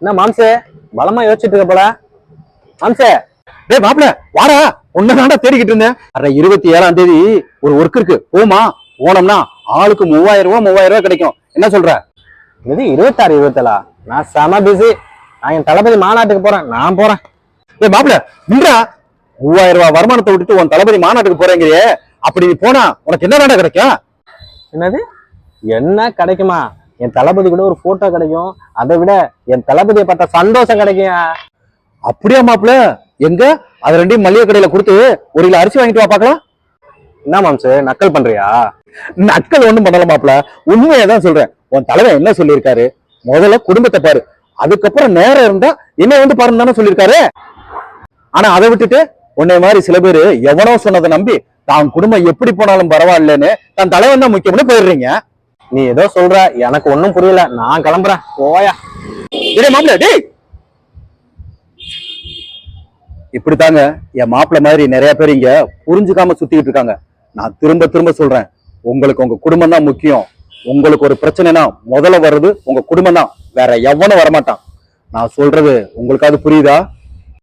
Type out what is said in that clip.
என்ன மாம்சே? பலமா யோசிச்சுட்டு இருக்க போல. மாம்சே. டேய் மாப்பிள வாடா. உன்னதாண்டா தேடிக்கிட்டு இருந்தேன். அரை இருபத்தி ஏழாம் தேதி ஒரு ஒர்க் இருக்கு. போமா போனோம்னா ஆளுக்கு மூவாயிரம் ரூபா மூவாயிரம் ரூபா கிடைக்கும். என்ன சொல்ற? இது இருபத்தாறு இருபத்தேழா? நான் செம பிஸி நான் என் தளபதி மாநாட்டுக்கு போறேன். நான் போறேன். ஏ மாப்பிள நின்றா மூவாயிரம் ரூபாய் வருமானத்தை விட்டுட்டு உன் தளபதி மாநாட்டுக்கு போறேங்கிறியே. அப்படி நீ போனா உனக்கு என்ன கிடைக்கும்? என்னது? என்ன கிடைக்குமா? என் தளபதி கூட ஒரு போட்டோ கிடைக்கும். அதை விட என் தளபதியை பார்த்த சந்தோஷம் கிடைக்கும் அப்படியா மாப்பிள? எங்க? அது ரெண்டையும் மளிகை கடையில கொடுத்து ஒரு கிலோ அரிசி வாங்கிட்டு வா பார்க்கலாம். என்ன மாம்சு நக்கல் பண்றியா? நக்கல் ஒண்ணும் பண்ணல மாப்பிள. உண்மையை தான் சொல்றேன். உன் தலைவன் என்ன சொல்லியிருக்காரு? முதல்ல குடும்பத்தை பாரு. அதுக்கப்புறம் நேரம் இருந்தா என்ன வந்து பாருன்னு தானே சொல்லியிருக்காரு. ஆனா அதை விட்டுட்டு உன்னை மாதிரி சில பேரு எவனோ சொன்னதை நம்பி தான் குடும்பம் எப்படி போனாலும் பரவாயில்லன்னு தன் தலைவன் தான் முக்கியம்னு போயிடுறீங்க. நீ ஏதோ சொல்ற எனக்கு ஒன்றும் புரியல. நான் கிளம்புறேன். போயா. டேய் மாப்பிள டேய். இப்படித்தாங்க என் மாப்பிள மாதிரி நிறைய பேர் இங்க புரிஞ்சுக்காம சுத்திக்கிட்டு இருக்காங்க. நான் திரும்ப திரும்ப சொல்றேன் உங்களுக்கு உங்க குடும்பம் தான் முக்கியம். உங்களுக்கு ஒரு பிரச்சனைனா முதல்ல வர்றது உங்க குடும்பம் தான். வேற எவனும் வரமாட்டான். நான் சொல்றது உங்களுக்கு அது புரியுதா?